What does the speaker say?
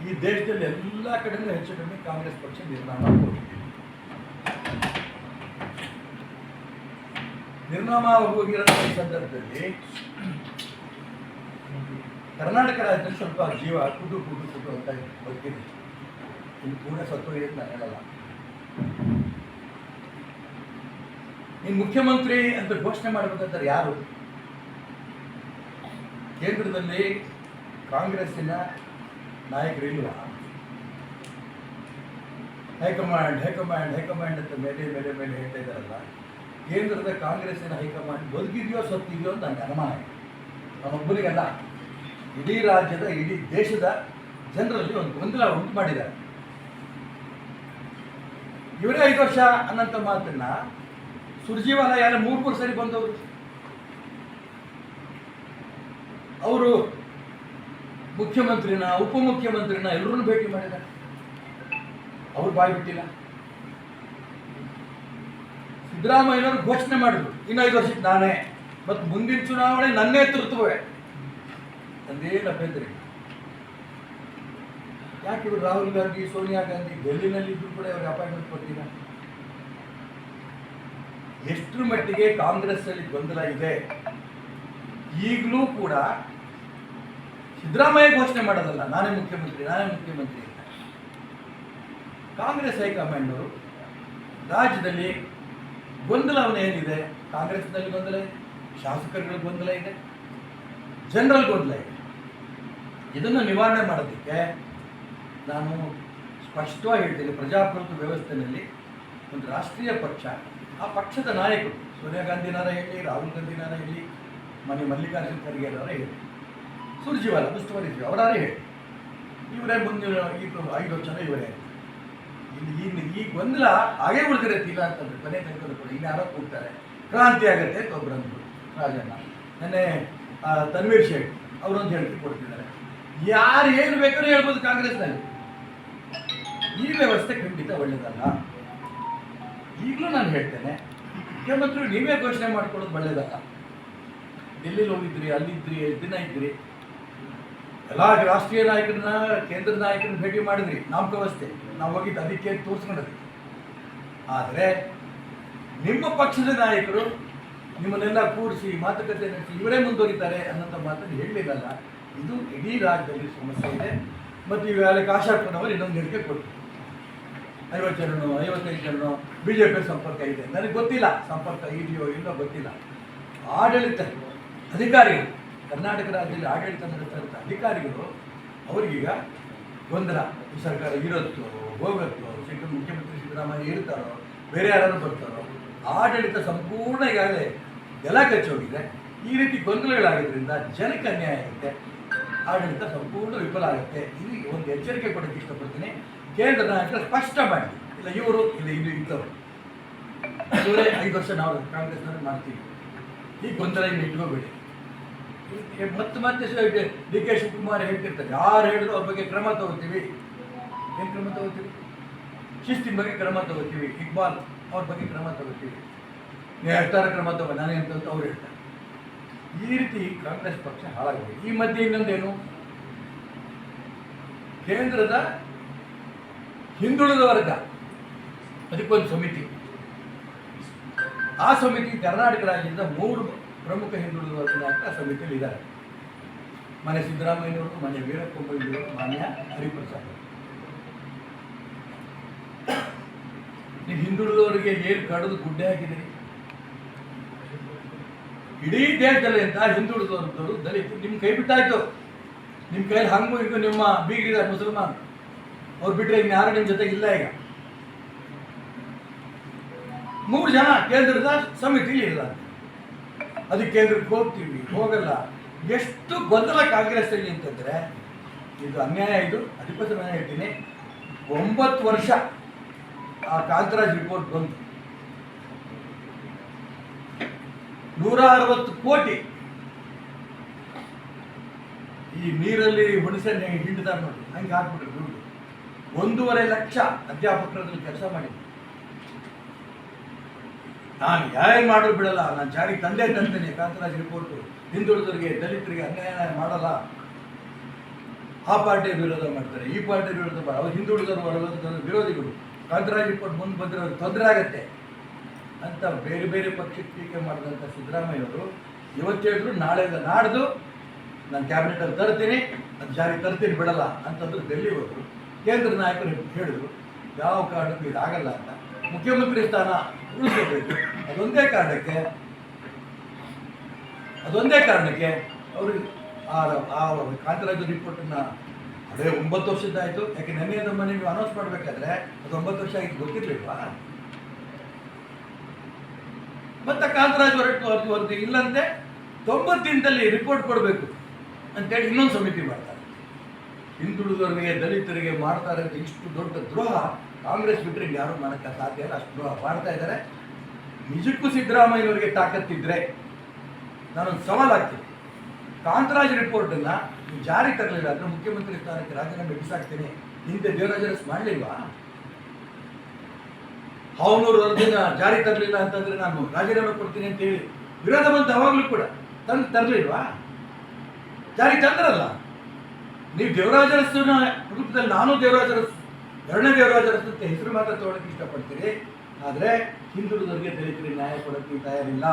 ಈ ದೇಶದಲ್ಲಿ ಎಲ್ಲ ಕಡೆಯೂ ಹೆಚ್ಚು ಕಡಿಮೆ ಕಾಂಗ್ರೆಸ್ ಪಕ್ಷ ನಿರ್ನಾಮ ಹೋಗಿದೆ ನಿರ್ನಾಮ ಹೋಗಿರೋ ಸಂದರ್ಭದಲ್ಲಿ ಕರ್ನಾಟಕ ರಾಜ್ಯದಲ್ಲಿ ಸ್ವಲ್ಪ ಜೀವ ಕುಟು ಕುಟು ಕುಟು ಅಂತ ಬರ್ತಿದೆ ಇನ್ನು ಪೂರ್ಣ ಸತ್ತೋಗಿದೆ ನಾನು ಹೇಳಲ್ಲ. ಇನ್ನು ಮುಖ್ಯಮಂತ್ರಿ ಅಂತ ಘೋಷಣೆ ಮಾಡಬೇಕಂತಾರೆ ಯಾರು? ಕೇಂದ್ರದಲ್ಲಿ ಕಾಂಗ್ರೆಸ್ಸಿನ ನಾಯಕರಿಲ್ಲ. ಹೈಕಮಾಂಡ್ ಹೈಕಮಾಂಡ್ ಹೈಕಮಾಂಡ್ ಅಂತ ಮೇಲೆ ಮೇಲೆ ಮೇಲೆ ಹೇಳ್ತಾ ಇದ್ದಾರಲ್ಲ, ಕೇಂದ್ರದ ಕಾಂಗ್ರೆಸ್ಸಿನ ಹೈಕಮಾಂಡ್ ಬದುಕಿದೆಯೋ ಸತ್ತಿದೆಯೋ ಅಂತ ನನಗೆ ಅನುಮಾನ ಇದೆ. ಅಲ್ಲ ಇಡೀ ರಾಜ್ಯದ, ಇಡೀ ದೇಶದ ಜನರಲ್ಲಿ ಒಂದು ಗೊಂದಲ ಉಂಟು ಮಾಡಿದ್ದಾರೆ. ಇವರೇ ಐದು ವರ್ಷ ಅನ್ನಂತ ಮಾತನ್ನ ಸುರ್ಜೀವಾಲ ಯಾರು ಮೂರು ಮೂರು ಸರಿ ಬಂದವರು. ಅವರು ಮುಖ್ಯಮಂತ್ರಿನ, ಉಪಮುಖ್ಯಮಂತ್ರಿನ ಎಲ್ಲರನ್ನು ಭೇಟಿ ಮಾಡಿದ ಅವ್ರು ಬಾಯಿ ಬಿಟ್ಟಿಲ್ಲ. ಸಿದ್ದರಾಮಯ್ಯನವರು ಘೋಷಣೆ ಮಾಡಿದ್ರು, ಇನ್ನು ಐದು ವರ್ಷಕ್ಕೆ ನಾನೇ. ಮತ್ತು ಮುಂದಿನ ಚುನಾವಣೆ ನನ್ನೇ ನೇತೃತ್ವವೇ. ಅಂದೇನು ಅಭ್ಯಂತರ. ಯಾಕೆ ಇವರು ರಾಹುಲ್ ಗಾಂಧಿ, ಸೋನಿಯಾ ಗಾಂಧಿ ಡೆಲ್ಲಿನಲ್ಲಿ ಇದ್ರು ಕೂಡ ಅವ್ರಿಗೆ ಅಪಾಯಿಂಟ್ಮೆಂಟ್ ಕೊಟ್ಟಿಲ್ಲ? ಎಷ್ಟರ ಮಟ್ಟಿಗೆ ಕಾಂಗ್ರೆಸ್ ಅಲ್ಲಿ ಗೊಂದಲ ಇದೆ? ಈಗಲೂ ಕೂಡ ಸಿದ್ದರಾಮಯ್ಯ ಘೋಷಣೆ ಮಾಡೋದಲ್ಲ, ನಾನೇ ಮುಖ್ಯಮಂತ್ರಿ ನಾನೇ ಮುಖ್ಯಮಂತ್ರಿ ಅಂತ. ಕಾಂಗ್ರೆಸ್ ಹೈಕಮಾಂಡ್ನವರು ರಾಜ್ಯದಲ್ಲಿ ಗೊಂದಲವನ್ನು ಏನಿದೆ? ಕಾಂಗ್ರೆಸ್ನಲ್ಲಿ ಗೊಂದಲ ಇದೆ ಶಾಸಕರುಗಳ ಗೊಂದಲ ಇದೆ, ಜನರಲ್ ಗೊಂದಲ ಇದೆ. ಇದನ್ನು ನಿವಾರಣೆ ಮಾಡೋದಕ್ಕೆ ನಾನು ಸ್ಪಷ್ಟವಾಗಿ ಹೇಳ್ತೀನಿ, ಪ್ರಜಾಪ್ರಭುತ್ವ ವ್ಯವಸ್ಥೆಯಲ್ಲಿ ಒಂದು ರಾಷ್ಟ್ರೀಯ ಪಕ್ಷ, ಆ ಪಕ್ಷದ ನಾಯಕರು, ಸೋನಿಯಾ ಗಾಂಧಿನಾರ ಹೇಳಿ, ರಾಹುಲ್ ಗಾಂಧಿನಾರ ಹೇಳಿ ಮನೆ ಮಲ್ಲಿಕಾರ್ಜುನ ಖರ್ಗೆನವರ ಹೇಳಿ. ಸುರ್ಜಿವಾಲ ಉಸ್ತುವಾರಿ ಅವರಾರೇ ಹೇಳಿ. ಇವರೇ ಮುಂದಿನ ಈ ಐದು ವರ್ಷ ಇವರೇ. ಇಲ್ಲಿ ಈ ಈ ಗೊಂದಲ ಹಾಗೆ ಉಳಿದಿರತ್ತೆ ಇಲ್ಲ ಅಂತಂದ್ರೆ ಕೊನೆ ತನಕ ಕೂಡ ಇನ್ನು ಯಾರೋ ಕೂಗ್ತಾರೆ. ಕ್ರಾಂತಿ ಆಗತ್ತೆ ಅಂದ್ರು ರಾಜಣ್ಣ. ನೆನ್ನೆ ತನ್ವೀರ್ ಶೇಖ್ ಅವರೊಂದು ಹೇಳಿಕೆ ಕೊಡ್ತಿದ್ದಾರೆ. ಯಾರು ಏನು ಬೇಕಾದ್ರೂ ಹೇಳ್ಬೋದು ಕಾಂಗ್ರೆಸ್ನಲ್ಲಿ. ಈ ವ್ಯವಸ್ಥೆ ಖಂಡಿತ ಒಳ್ಳೇದಲ್ಲ. ಈಗಲೂ ನಾನು ಹೇಳ್ತೇನೆ ಮುಖ್ಯಮಂತ್ರಿ ನೀವೇ ಘೋಷಣೆ ಮಾಡ್ಕೊಳ್ಳೋದು ಒಳ್ಳೇದಲ್ಲ. ಡೆಲ್ಲಿಲಿ ಹೋಗಿದ್ರಿ, ಅಲ್ಲಿದ್ರಿ, ದಿನ ಇದ್ರಿ. ಎಲ್ಲ ರಾಷ್ಟ್ರೀಯ ನಾಯಕರನ್ನ, ಕೇಂದ್ರ ನಾಯಕರನ್ನ ಭೇಟಿ ಮಾಡಿದ್ರಿ. ವ್ಯವಸ್ಥೆ ನಾವು ಹೋಗಿದ್ದು ಅದಕ್ಕೆ ತೋರಿಸ್ಕೊಂಡದ್ವಿ ಆದರೆ ನಿಮ್ಮ ಪಕ್ಷದ ನಾಯಕರು ನಿಮ್ಮನ್ನೆಲ್ಲ ಕೂರಿಸಿ, ಮಾತುಕತೆ ನಡೆಸಿ, ಇವರೇ ಮುಂದುವರಿತಾರೆ ಅನ್ನೋಂಥ ಮಾತನ್ನು ಹೇಳಲಿಲ್ಲ ಇದು ಇಡೀ ರಾಜ್ಯದಲ್ಲಿ ಸಮಸ್ಯೆ ಇದೆ. ಮತ್ತು ಇವಾಗ ಕಾಶಾಪ್ಪನವರು ಇನ್ನೊಂದು ಹೇಳಿಕೆ ಕೊಟ್ಟರು ಐವತ್ತು ಜನನು, ಐವತ್ತೈದು ಜನನು ಬಿ ಜೆ ಪಿ ಸಂಪರ್ಕ ಇದೆ. ನನಗೆ ಗೊತ್ತಿಲ್ಲ. ಸಂಪರ್ಕ ಇದೆಯೋ ಇಲ್ಲ ಗೊತ್ತಿಲ್ಲ. ಆಡಳಿತ, ಅಧಿಕಾರಿಗಳು ಕರ್ನಾಟಕ ರಾಜ್ಯದಲ್ಲಿ ಆಡಳಿತ ನಡೆಸ್ತಕ್ಕಂಥ ಅಧಿಕಾರಿಗಳು, ಅವರಿಗೀಗ ಗೊಂದಲ. ಸರ್ಕಾರ ಇರುತ್ತೋ ಹೋಗುತ್ತೋ ಸಿಕ್ಕ ಮುಖ್ಯಮಂತ್ರಿ ಸಿದ್ದರಾಮಯ್ಯ ಇರ್ತಾರೋ, ಬೇರೆ ಯಾರಾದರೂ ಬರ್ತಾರೋ, ಆಡಳಿತ ಸಂಪೂರ್ಣ ಈಗಾಗಲೇ ಎಲ್ಲ ಕಚ್ಚೋಗಿದೆ. ಈ ರೀತಿ ಗೊಂದಲಗಳಾಗೋದ್ರಿಂದ ಜನಕ್ಕೆ ಅನ್ಯಾಯ ಆಗುತ್ತೆ. ಆಡಳಿತ ಸಂಪೂರ್ಣ ವಿಫಲ ಆಗುತ್ತೆ. ಇಲ್ಲಿ ಒಂದು ಎಚ್ಚರಿಕೆ ಕೊಡೋಕ್ಕೆ ಇಷ್ಟಪಡ್ತೀನಿ. ಕೇಂದ್ರ ನಾಯಕರು ಸ್ಪಷ್ಟ ಮಾಡಿ. ಇಲ್ಲ, ಇವರು, ಇಲ್ಲ ಇದು ಇದ್ದವರು ಇವರೇ ಐದು ವರ್ಷ ನಾವು ಕಾಂಗ್ರೆಸ್ನವ್ರು ಮಾಡ್ತೀವಿ. ಈ ಗೊಂದಲ ಇಟ್ಕೋಬೇಡಿ. ಮತ್ತೆ ಮತ್ತೆ ಡಿ ಕೆ ಶಿವಕುಮಾರ್ ಹೇಳ್ತಿರ್ತಾರೆ. ಯಾರು ಹೇಳಿದ್ರು ಅವ್ರ ಬಗ್ಗೆ ಕ್ರಮ ತಗೋತೀವಿ. ಏನು ಕ್ರಮ ತಗೋತೀವಿ? ಶಿಸ್ತಿನ ಬಗ್ಗೆ ಕ್ರಮ ತಗೋತೀವಿ. ಇಕ್ಬಾಲ್ ಅವ್ರ ಬಗ್ಗೆ ಕ್ರಮ ತಗೋತೀವಿ. ನೀವು ಕ್ರಮ ತಗೋ, ನಾನೇ ಅಂತ ಅವ್ರು ಹೇಳ್ತಾರೆ. ಈ ರೀತಿ ಕಾಂಗ್ರೆಸ್ ಪಕ್ಷ ಹಾಳಾಗಿದೆ. ಈ ಮಧ್ಯೆ ಇನ್ನೊಂದೇನು? ಕೇಂದ್ರದ ಹಿಂದುಳಿದ ವರ್ಗ. ಅದಕ್ಕೊಂದು ಸಮಿತಿ. ಆ ಸಮಿತಿ ಕರ್ನಾಟಕ ರಾಜ್ಯದಿಂದ ಮೂರು ಪ್ರಮುಖ ಹಿಂದುಳಿದ ವರ್ಗ ನಾಯಕರು ಆ ಸಮಿತಿಯಲ್ಲಿ ಇದ್ದಾರೆ ಮನೆ ಸಿದ್ದರಾಮಯ್ಯನವರು, ಮನೆ ವೀರಪ್ಪ ಮೊಯ್ಲಿಯವರು ಮಾನ್ಯ ಹರಿಪ್ರಸಾದ್. ನೀವು ಹಿಂದುಳಿದವರಿಗೆ ಏನು ಕಡಿದು ಗುಡ್ಡೆ ಹಾಕಿದಿರಿ ಇಡೀ ದೇಶದಲ್ಲಿ ಅಂತ ಹಿಂದುಳಿದವರು ದಲಿತ ನಿಮ್ಮ ಕೈ ಬಿಟ್ಟಾಯ್ತು. ನಿಮ್ಮ ಕೈಯಲ್ಲಿ ಹಂಗು ಈಗ ನಿಮ್ಮ ಬೀಗಿದ ಮುಸಲ್ಮಾನ್. ಅವ್ರು ಬಿಟ್ಟರೆ ಈಗ ಯಾರು ನಿಮ್ಮ ಜೊತೆಗೆ ಇಲ್ಲ ಈಗ? ಮೂರು ಜನ ಕೇಂದ್ರದ ಸಮಿತಿಲಿ ಇಲ್ಲ ಅದಕ್ಕೆ ಹೋಗ್ತೀವಿ ಹೋಗಲ್ಲ. ಎಷ್ಟು ಗೊಂದಲ ಕಾಂಗ್ರೆಸ್ ಅಲ್ಲಿ ಅಂತಂದ್ರೆ, ಇದು ಅನ್ಯಾಯ ಇದು ಅದಕ್ಕೋಸ್ಕರ ನಾನು ಹೇಳ್ತೀನಿ ಒಂಬತ್ತು ವರ್ಷ ಆ ಕಾಂತರಾಜ್ ರಿಪೋರ್ಟ್ ಬಂತು. ನೂರ ಅರವತ್ತು ಕೋಟಿ ಈ ನೀರಲ್ಲಿ ಹುಣಸೆ ಹಿಂಡಿದಾಗ ನೋಡಿ, ಹಂಗೆ ಹಾಕ್ಬಿಟ್ರು ದುಡ್ಡು ಒಂದೂವರೆ ಲಕ್ಷ ಅಧ್ಯಾಪಕರಲ್ಲಿ ಕೆಲಸ ಮಾಡಿದ್ರು. ನಾನು ಯಾರು ಮಾಡೋದು ಬಿಡಲ್ಲ, ನಾನು ಜಾರಿ ತಂದೆ ತಂತೇನೆ, ಕಾಂತರಾಜ್ ರಿಪೋರ್ಟು ಹಿಂದುಳಿದವರಿಗೆ, ದಲಿತರಿಗೆ ಅನ್ಯಾಯ ಮಾಡಲ್ಲ. ಆ ಪಾರ್ಟಿಯ ವಿರೋಧ ಮಾಡ್ತಾರೆ, ಈ ಪಾರ್ಟಿ ವಿರೋಧ ಮಾಡ, ಅವ್ರು ಹಿಂದುಳಿದವರು ಬರೋದು ವಿರೋಧಿಗಳು. ಕಾಂತರಾಜ್ ರಿಪೋರ್ಟ್ ಮುಂದೆ ಬಂದರೆ ಅವ್ರಿಗೆ ತೊಂದರೆ ಆಗತ್ತೆ. ಅಂತ ಬೇರೆ ಬೇರೆ ಪಕ್ಷಕ್ಕೆ ಟೀಕೆ ಮಾಡಿದಂಥ ಸಿದ್ದರಾಮಯ್ಯವರು ಇವತ್ತು ಹೇಳಿದ್ರು ನಾಳೆ ನಾಡ್ದು ನಾನು ಕ್ಯಾಬಿನೆಟಲ್ಲಿ ತರ್ತೀನಿ ಅದು ಜಾರಿ ತರ್ತೀನಿ, ಬಿಡಲ್ಲ. ಅಂತಂದ್ರು ಡೆಲ್ಲಿ ಹೋದ್ರು. ಕೇಂದ್ರ ನಾಯಕರು ಹೇಳಿದ್ರು, ಯಾವ ಕಾರಣಕ್ಕೂ ಇದಾಗಲ್ಲ ಅಂತ. ಮುಖ್ಯಮಂತ್ರಿ ಸ್ಥಾನ ಉಳಿಸಬೇಕು. ಅದೊಂದೇ ಕಾರಣಕ್ಕೆ ಅದೊಂದೇ ಕಾರಣಕ್ಕೆ ಅವರು ಆ ಆ ಕಾಂತರಾಜು ರಿಪೋರ್ಟನ್ನು ಅದೇ ಒಂಬತ್ತು ಆಯ್ತು. ಯಾಕೆ ನೆನ್ನೆ ನಮ್ಮನೆ ನೀವು ಅನೌನ್ಸ್ ಮಾಡಬೇಕಾದ್ರೆ ಅದು ಒಂಬತ್ತು ವರ್ಷ ಆಗಿ ಗೊತ್ತಿರ್ಲಿಲ್ವಾ? ಮತ್ತೆ ಕಾಂತರಾಜ್ ಹೊರಟು ಹೊರತು ಹೊರತು ಇಲ್ಲಂತೆ, ತೊಂಬತ್ತು ದಿನದಲ್ಲಿ ರಿಪೋರ್ಟ್ ಕೊಡಬೇಕು ಅಂತೇಳಿ ಇನ್ನೊಂದು ಸಮಿತಿ ಮಾಡ್ತಾರೆ. ಹಿಂದುಳಿದವರಿಗೆ ದಲಿತರಿಗೆ ಮಾಡ್ತಾರೆ ಅಂತ ಇಷ್ಟು ದೊಡ್ಡ ದ್ರೋಹ. ಕಾಂಗ್ರೆಸ್ ಬಿಟ್ಟರೆ ಯಾರು ಮಾಡೋಕ್ಕೆ ಸಾಧ್ಯ ಇಲ್ಲ. ಅಷ್ಟು ಮಾಡ್ತಾ ಇದ್ದಾರೆ. ನಿಜಕ್ಕೂ ಸಿದ್ದರಾಮಯ್ಯನವರಿಗೆ ತಾಕತ್ತಿದ್ರೆ ನಾನೊಂದು ಸವಾಲು ಹಾಕ್ತೀನಿ. ಕಾಂತರಾಜ್ ರಿಪೋರ್ಟನ್ನು ಜಾರಿ ತರಲಿಲ್ಲ ಅಂದರೆ ಮುಖ್ಯಮಂತ್ರಿ ಸ್ಥಾನಕ್ಕೆ ರಾಜೀನಾಮೆ ಬಿಸಾಕ್ತೀನಿ. ಹಿಂದೆ ದೇವರಾಜರಸ್ ಮಾಡ್ಲಿಲ್ವಾ? ಅವನೂರು ವರದಿನ ಜಾರಿ ತರಲಿಲ್ಲ ಅಂತಂದ್ರೆ ನಾನು ರಾಜೀನಾಮೆ ಕೊಡ್ತೀನಿ ಅಂತ ಹೇಳಿ ವಿರೋಧ ಬಂತು ಅವಾಗಲೂ ಕೂಡ ತಂದು ತರಲಿಲ್ವಾ? ಜಾರಿ ತಂದ್ರಲ್ಲ. ನೀವು ದೇವರಾಜರಸ್ಸನ್ನ ರೂಪದಲ್ಲಿ ನಾನು ದೇವರಾಜ ಅರಸು ಎರಡನೇ ದೇವರಾಜ ಹೆಸರು ಮಾತ್ರ ತೋಳಕ್ಕೆ ಇಷ್ಟಪಡ್ತೀರಿ. ಆದರೆ ಹಿಂದುಳಿದವರಿಗೆ ದಲಿತರಿಗೆ ನ್ಯಾಯ ಕೊಡೋಕ್ಕೆ ತಯಾರಿಲ್ಲ.